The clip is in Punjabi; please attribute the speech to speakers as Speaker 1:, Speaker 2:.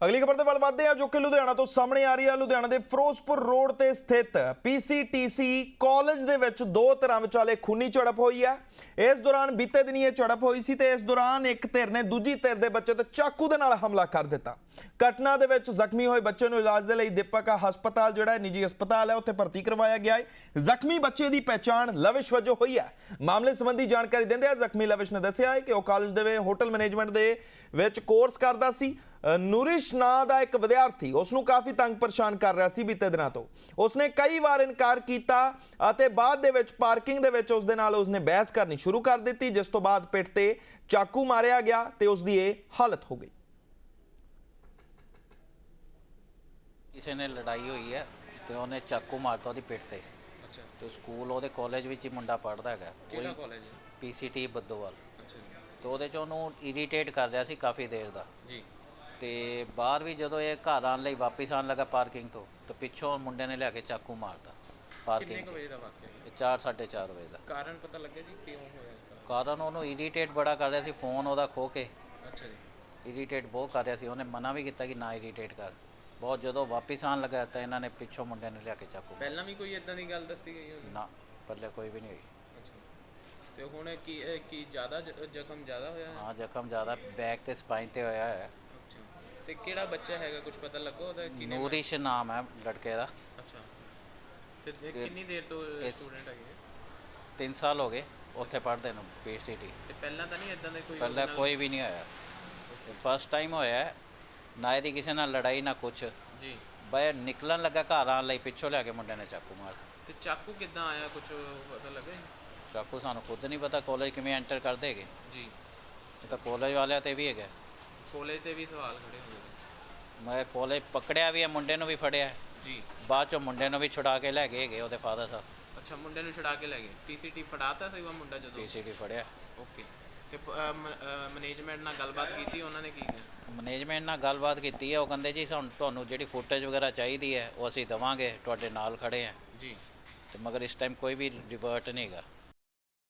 Speaker 1: ਅਗਲੀ ਖਬਰ ਤੇ ਵੱਲ ਵਧਦੇ ਆ ਜੋ ਕਿ ਲੁਧਿਆਣਾ ਤੋਂ ਸਾਹਮਣੇ ਆ ਰਹੀ ਹੈ ਲੁਧਿਆਣਾ ਦੇ ਫਿਰੋਜ਼ਪੁਰ ਰੋਡ ਤੇ ਸਥਿਤ ਪੀਸੀਟੀਸੀ ਕਾਲਜ ਦੇ ਵਿੱਚ ਦੋ ਧਿਰਾਂ ਵਿਚਾਲੇ ਖੂਨੀ ਝੜਪ ਹੋਈ ਹੈ ਇਸ ਦੌਰਾਨ ਬੀਤੇ ਦਿਨੀ ਇਹ ਝੜਪ ਹੋਈ ਸੀ ਤੇ ਇਸ ਦੌਰਾਨ ਇੱਕ ਧਿਰ ਨੇ ਦੂਜੀ ਧਿਰ ਦੇ ਬੱਚੇ ਤੇ ਚਾਕੂ ਦੇ ਨਾਲ ਹਮਲਾ ਕਰ ਦਿੱਤਾ। ਘਟਨਾ ਦੇ ਵਿੱਚ ਜ਼ਖਮੀ ਹੋਏ ਬੱਚੇ ਨੂੰ ਇਲਾਜ ਦੇ ਲਈ ਦੀਪਕ ਹਸਪਤਾਲ, ਜਿਹੜਾ ਹੈ ਨਿੱਜੀ ਹਸਪਤਾਲ ਹੈ, ਉੱਥੇ ਭਰਤੀ ਕਰਵਾਇਆ ਗਿਆ ਹੈ। ਜ਼ਖਮੀ ਬੱਚੇ ਦੀ ਪਹਿਚਾਣ ਲਵਿਸ਼ ਵਜੋਂ ਹੋਈ ਹੈ। ਮਾਮਲੇ ਸੰਬੰਧੀ ਜਾਣਕਾਰੀ ਦਿੰਦੇ ਆ ਜ਼ਖਮੀ ਲਵਿਸ਼ ਨੇ ਦੱਸਿਆ ਹੈ ਕਿ ਉਹ ਕਾਲਜ ਦੇ ਹੋਟਲ ਮੈਨੇਜਮੈਂਟ ਦੇ ਵਿੱਚ ਕੋਰਸ ਕਰਦਾ ਸੀ। ਨੂਰਿਸ਼ ਨਾਂ ਦਾ ਇੱਕ ਵਿਦਿਆਰਥੀ ਉਸ ਨੂੰ ਕਾਫੀ ਤੰਗ ਪਰੇਸ਼ਾਨ ਕਰ ਰਿਹਾ ਸੀ ਬੀਤੇ ਦਿਨਾਂ ਤੋਂ। ਉਸਨੇ ਕਈ ਵਾਰ ਇਨਕਾਰ ਕੀਤਾ ਅਤੇ ਬਾਅਦ ਦੇ ਵਿੱਚ ਪਾਰਕਿੰਗ ਦੇ ਵਿੱਚ ਉਸ ਦੇ ਨਾਲ ਉਸਨੇ ਬਹਿਸ ਕਰਨੀ ਸ਼ੁਰੂ ਕਰ ਦਿੱਤੀ ਜਿਸ ਤੋਂ ਬਾਅਦ ਪਿੱਠ ਤੇ ਚਾਕੂ ਮਾਰਿਆ ਗਿਆ ਤੇ ਉਸ ਦੀ ਇਹ ਹਾਲਤ ਹੋ ਗਈ।
Speaker 2: ਕਿਸੇ ਨੇ ਲੜਾਈ ਹੋਈ ਹੈ ਤੇ ਉਹਨੇ ਚਾਕੂ ਮਾਰਤਾ ਉਹਦੀ ਪਿੱਠ ਤੇ।
Speaker 3: ਅੱਛਾ।
Speaker 2: ਤੇ ਸਕੂਲ ਉਹਦੇ ਕਾਲਜ ਵਿੱਚ ਹੀ ਮੁੰਡਾ ਪੜਦਾ ਹੈਗਾ।
Speaker 3: ਕਿਹੜਾ ਕਾਲਜ
Speaker 2: ਪੀਸੀਟੀ ਬੱਦੋਵਾਲ।
Speaker 3: ਅੱਛਾ
Speaker 2: ਤੇ ਉਹਦੇ ਚ ਉਹਨੂੰ ਇਰੀਟੇਟ ਕਰ ਰਿਹਾ ਸੀ ਕਾਫੀ ਦੇਰ ਦਾ।
Speaker 3: ਜੀ।
Speaker 2: ਤੇ ਬਾਹਰ ਵੀ ਜਦੋਂ ਇਹ ਘਰ ਆਉਣ ਲਈ ਵਾਪਸ ਆਉਣ ਲੱਗਾ ਪਾਰਕਿੰਗ ਤੋਂ ਤੇ ਪਿੱਛੋਂ ਮੁੰਡੇ ਨੇ ਲਿਆ ਕੇ ਚਾਕੂ ਮਾਰਤਾ
Speaker 3: ਕਿੰਨੇ
Speaker 2: ਪਾਰਕਿੰਗ
Speaker 3: ਕੁ
Speaker 2: 'ਚ।
Speaker 3: ਵਜੇ ਦਾ ਵਾਕਿਆ ਹੈ
Speaker 2: ਇਹ 4 4:30 ਵਜੇ ਦਾ।
Speaker 3: ਕਾਰਨ ਪਤਾ ਲੱਗਿਆ ਜੀ? ਕਿਉਂ ਹੋਇਆ ਇਹ
Speaker 2: ਕਾਰਨ ਉਹਨੂੰ ਇਰੀਟੇਟ ਬੜਾ ਕਰ ਰਿਹਾ ਸੀ ਫੋਨ ਉਹਦਾ ਖੋ ਕੇ?
Speaker 3: ਅੱਛਾ ਜੀ।
Speaker 2: ਇਰੀਟੇਟ ਬਹੁਤ ਕਰ ਰਿਹਾ ਸੀ ਉਹਨੇ ਮਨਾ ਵੀ ਕੀਤਾ ਕਿ ਨਾ ਇਰੀਟੇਟ ਕਰ। ਬਹੁਤ ਜਦੋਂ ਵਾਪਸ ਆਉਣ ਲੱਗਾ ਤਾਂ ਇਹਨਾਂ ਨੇ ਪਿੱਛੋਂ ਮੁੰਡੇ ਨੇ ਲਿਆ ਕੇ ਚਾਕੂ ਮਾਰਿਆ।
Speaker 3: ਪਹਿਲਾਂ ਵੀ ਕੋਈ ਇਦਾਂ ਦੀ ਗੱਲ ਦੱਸੀ ਗਈ ਹੋਵੇ?
Speaker 2: ਨਾ ਪੱਲੇ ਕੋਈ ਵੀ ਨਹੀਂ ਹੋਈ।
Speaker 3: ਅੱਛਾ ਤੇ ਹੁਣ ਕੀ ਇਹ ਕੀ ਜ਼ਿਆਦਾ ਜ- ਜ਼ਖਮ ਜ਼ਿਆਦਾ ਹੋਇਆ ਹੈ?
Speaker 2: ਹਾਂ ਜ਼ਖਮ ਜ਼ਿਆਦਾ ਬੈਕ ਤੇ ਸਪਾਈਨ ਤੇ ਹੋਇਆ ਹੈ।
Speaker 3: ਤੇ ਕਿਹੜਾ ਬੱਚਾ ਹੈਗਾ? ਕੁਝ ਪਤਾ ਲੱਗਾ ਉਹਦਾ ਕਿਨੇ
Speaker 2: ਨੂਰਿਸ਼ ਨਾਮ ਹੈ ਲੜਕੇ ਦਾ।
Speaker 3: ਅੱਛਾ। ਤੇ ਇਹ ਕਿੰਨੀ ਦੇਰ ਤੋਂ
Speaker 2: ਇਸ-
Speaker 3: ਸਟੂਡੈਂਟ ਹੈਗੇ?
Speaker 2: 3 ਸਾਲ ਹੋ ਗਏ ਉੱਥੇ ਪੜ੍ਹਦੇ ਨੂੰ ਪੀਸੀਟੀ
Speaker 3: ਤੇ ਪਹਿਲਾਂ ਤਾਂ ਨਹੀਂ ਇਦਾਂ ਦੇ ਕੋਈ
Speaker 2: ਪਹਿਲਾਂ
Speaker 3: ਉਹਦੇ ਨਾਲ-
Speaker 2: ਕੋਈ ਵੀ ਨਹੀਂ ਹੋਇਆ। ਫਸਟ ਟਾਈਮ ਹੋਇਆ ਹੈ। ਨਾ ਇਹਦੀ ਕਿਸੇ ਨਾਲ ਲੜਾਈ ਨਾ ਕੁਛ।
Speaker 3: ਜੀ।
Speaker 2: ਬਈ ਨਿਕਲਣ ਲੱਗਾ ਘਰ ਆਉਣ ਲਈ ਪਿੱਛੋਂ ਲਿਆ ਕੇ ਮੁੰਡੇ ਨੇ ਚਾਕੂ ਮਾਰ।
Speaker 3: ਤੇ ਚਾਕੂ ਕਿੱਦਾਂ ਆਇਆ? ਕੁਝ ਪਤਾ ਲੱਗਾ? ਜੀ?
Speaker 2: ਚਾਕੂ ਸਾਨੂੰ ਖੁਦ ਨਹੀਂ ਪਤਾ ਕਾਲਜ ਕਿਵੇਂ ਐਂਟਰ ਕਰਦੇ ਹੈਗੇ।
Speaker 3: ਜੀ।
Speaker 2: ਇਹ ਤਾਂ ਕਾਲਜ ਵਾਲਿਆਂ ਤੇ ਵੀ ਹੈਗਾ।
Speaker 3: ਕਾਲਜ ਤੇ ਵੀ ਸਵਾਲ ਖੜੇ ਹੋਏ
Speaker 2: ਮੈਂ ਕਾਲਜ ਪਕੜਿਆ ਵੀ ਹੈ ਮੁੰਡੇ ਨੂੰ ਵੀ ਫੜਿਆ ਹੈ।
Speaker 3: ਜੀ।
Speaker 2: ਬਾਅਦ ਚੋਂ ਮੁੰਡੇ ਨੂੰ ਵੀ ਛੁਡਾ ਕੇ ਲੈ ਗਏ ਹੈਗੇ ਉਹਦੇ ਫਾਦਰ ਸਾਹਿਬ।
Speaker 3: ਅੱਛਾ ਮੁੰਡੇ ਨੂੰ ਛੁਡਾ ਕੇ ਲੈ ਗਏ। ਪੀਸੀਟੀ ਫੜਾਤਾ ਸੀ ਉਹ ਮੁੰਡਾ ਜਦੋਂ?
Speaker 2: ਪੀਸੀਟੀ ਫੜਿਆ।
Speaker 3: ਓਕੇ ਤੇ ਮੈਨੇਜਮੈਂਟ ਨਾਲ ਗੱਲਬਾਤ ਕੀਤੀ ਉਹਨਾਂ ਨੇ ਕੀ ਕਿਹਾ?
Speaker 2: ਮੈਨੇਜਮੈਂਟ ਨਾਲ ਗੱਲਬਾਤ ਕੀਤੀ ਹੈ ਉਹ ਕਹਿੰਦੇ ਜੀ ਸਾਨੂੰ ਤੁਹਾਨੂੰ ਜਿਹੜੀ ਫੁਟੇਜ ਵਗੈਰਾ ਚਾਹੀਦੀ ਹੈ ਉਹ ਅਸੀਂ ਦਵਾਂਗੇ ਤੁਹਾਡੇ ਨਾਲ ਖੜੇ ਹਾਂ।
Speaker 3: ਜੀ।
Speaker 2: ਤੇ ਮਗਰ ਇਸ ਟਾਈਮ ਕੋਈ ਵੀ ਰਿਵਰਟ ਨਹੀਂ ਹੈਗਾ।